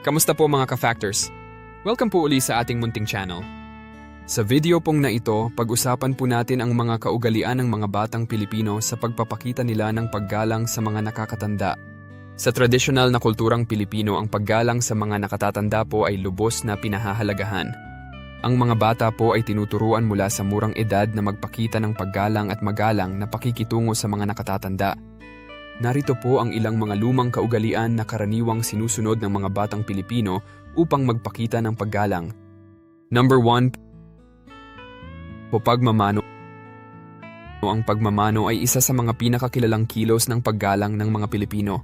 Kamusta po mga ka-factors? Welcome po uli sa ating munting channel. Sa video pong na ito, pag-usapan po natin ang mga kaugalian ng mga batang Pilipino sa pagpapakita nila ng paggalang sa mga nakakatanda. Sa tradisyonal na kulturang Pilipino, ang paggalang sa mga nakatatanda po ay lubos na pinahahalagahan. Ang mga bata po ay tinuturuan mula sa murang edad na magpakita ng paggalang at magalang na pakikitungo sa mga nakatatanda. Narito po ang ilang mga lumang kaugalian na karaniwang sinusunod ng mga batang Pilipino upang magpakita ng paggalang. Number 1. Po pagmamano. Ang pagmamano ay isa sa mga pinakakilalang kilos ng paggalang ng mga Pilipino.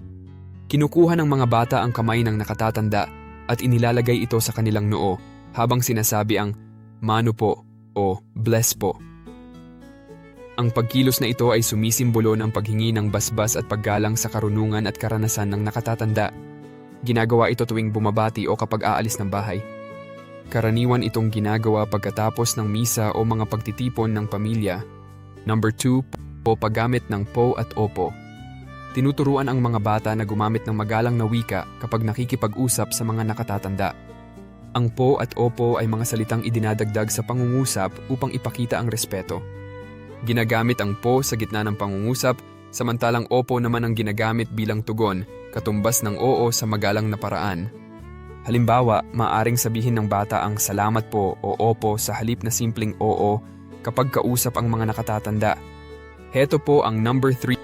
Kinukuha ng mga bata ang kamay ng nakatatanda at inilalagay ito sa kanilang noo habang sinasabi ang mano po o bless po. Ang pagkilos na ito ay sumisimbolo ng paghingi ng basbas at paggalang sa karunungan at karanasan ng nakatatanda. Ginagawa ito tuwing bumabati o kapag aalis ng bahay. Karaniwan itong ginagawa pagkatapos ng misa o mga pagtitipon ng pamilya. Number 2, po paggamit ng po at opo. Tinuturuan ang mga bata na gumamit ng magalang na wika kapag nakikipag-usap sa mga nakatatanda. Ang po at opo ay mga salitang idinadagdag sa pangungusap upang ipakita ang respeto. Ginagamit ang po sa gitna ng pangungusap, samantalang opo naman ang ginagamit bilang tugon, katumbas ng oo sa magalang na paraan. Halimbawa, maaring sabihin ng bata ang salamat po o opo sa halip na simpleng oo kapag kausap ang mga nakatatanda. Heto po ang number 3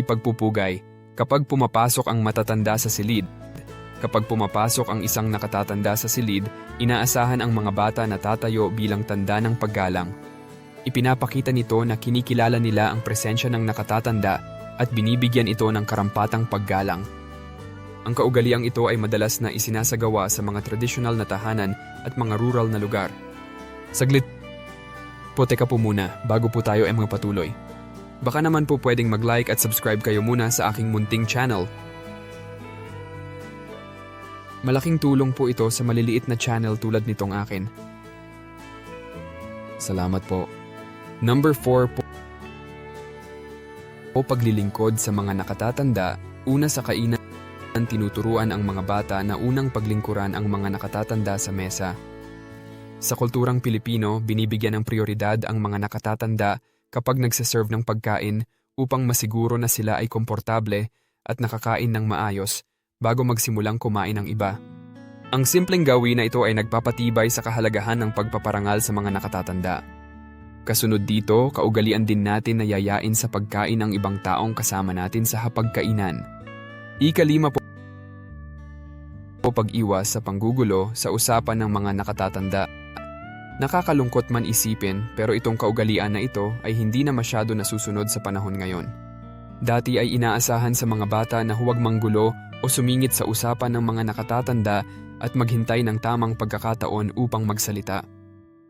pagpupugay kapag pumapasok ang matatanda sa silid. Kapag pumapasok ang isang nakatatanda sa silid, inaasahan ang mga bata na tatayo bilang tanda ng paggalang. Ipinapakita nito na kinikilala nila ang presensya ng nakatatanda at binibigyan ito ng karampatang paggalang. Ang kaugaliang ito ay madalas na isinasagawa sa mga tradisyonal na tahanan at mga rural na lugar. Saglit po teka po muna bago po tayo ay mga patuloy. Baka naman po pwedeng mag-like at subscribe kayo muna sa aking munting channel. Malaking tulong po ito sa maliliit na channel tulad nitong akin. Salamat po. Number 4 po o paglilingkod sa mga nakatatanda, una sa kainan tinuturuan ang mga bata na unang paglingkuran ang mga nakatatanda sa mesa. Sa kulturang Pilipino, binibigyan ng prioridad ang mga nakatatanda kapag nagsaserve ng pagkain upang masiguro na sila ay komportable at nakakain ng maayos bago magsimulang kumain ang iba. Ang simpleng gawin na ito ay nagpapatibay sa kahalagahan ng pagpaparangal sa mga nakatatanda. Kasunod dito, kaugalian din natin na yayain sa pagkain ang ibang taong kasama natin sa hapagkainan. Ikalima po o pag-iwas sa panggugulo sa usapan ng mga nakatatanda. Nakakalungkot man isipin pero itong kaugalian na ito ay hindi na masyado nasusunod sa panahon ngayon. Dati ay inaasahan sa mga bata na huwag manggulo o sumingit sa usapan ng mga nakatatanda at maghintay ng tamang pagkakataon upang magsalita.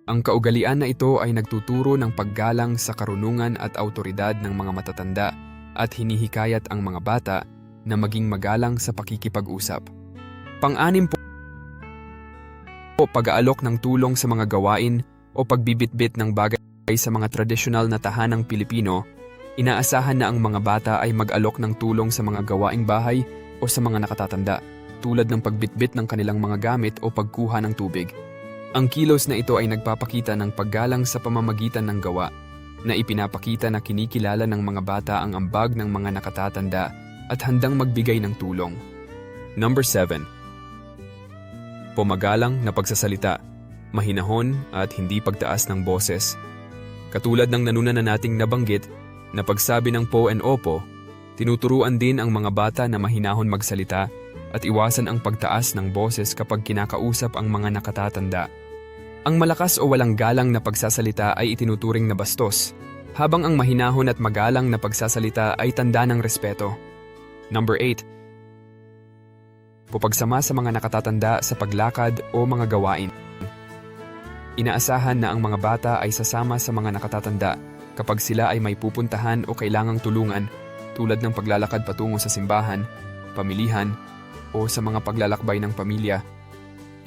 Ang kaugalian na ito ay nagtuturo ng paggalang sa karunungan at autoridad ng mga matatanda at hinihikayat ang mga bata na maging magalang sa pakikipag-usap. Pang-anim po, po pag-aalok ng tulong sa mga gawain o pagbibitbit ng bagay sa mga tradisyonal na tahanang Pilipino, inaasahan na ang mga bata ay mag-alok ng tulong sa mga gawaing bahay o sa mga nakatatanda, tulad ng pagbitbit ng kanilang mga gamit o pagkuha ng tubig. Ang kilos na ito ay nagpapakita ng paggalang sa pamamagitan ng gawa na ipinapakita na kinikilala ng mga bata ang ambag ng mga nakatatanda at handang magbigay ng tulong. Number 7. Pumagalang na pagsasalita, mahinahon at hindi pagtaas ng boses. Katulad ng nanuna na nating nabanggit na pagsabi ng po and opo, tinuturuan din ang mga bata na mahinahon magsalita at iwasan ang pagtaas ng boses kapag kinakausap ang mga nakatatanda. Ang malakas o walang galang na pagsasalita ay itinuturing na bastos, habang ang mahinahon at magalang na pagsasalita ay tanda ng respeto. Number 8. Pupagsama sa mga nakatatanda sa paglakad o mga gawain. Inaasahan na ang mga bata ay sasama sa mga nakatatanda kapag sila ay may pupuntahan o kailangang tulungan tulad ng paglalakad patungo sa simbahan, pamilihan, o sa mga paglalakbay ng pamilya.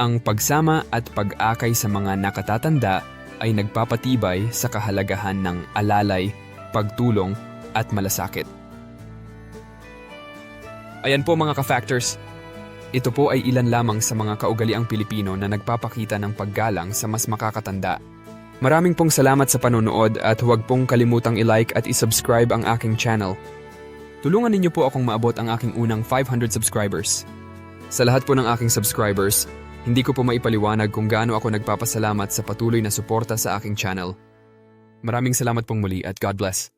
Ang pagsama at pag-akay sa mga nakatatanda ay nagpapatibay sa kahalagahan ng alalay, pagtulong at malasakit. Ayan po mga ka-factors. Ito po ay ilan lamang sa mga kaugaliang Pilipino na nagpapakita ng paggalang sa mas makakatanda. Maraming pong salamat sa panonood at huwag pong kalimutang i-like at i-subscribe ang aking channel. Tulungan ninyo po akong maabot ang aking unang 500 subscribers. Sa lahat po ng aking subscribers, hindi ko po maipaliwanag kung gaano ako nagpapasalamat sa patuloy na suporta sa aking channel. Maraming salamat pong muli at God bless.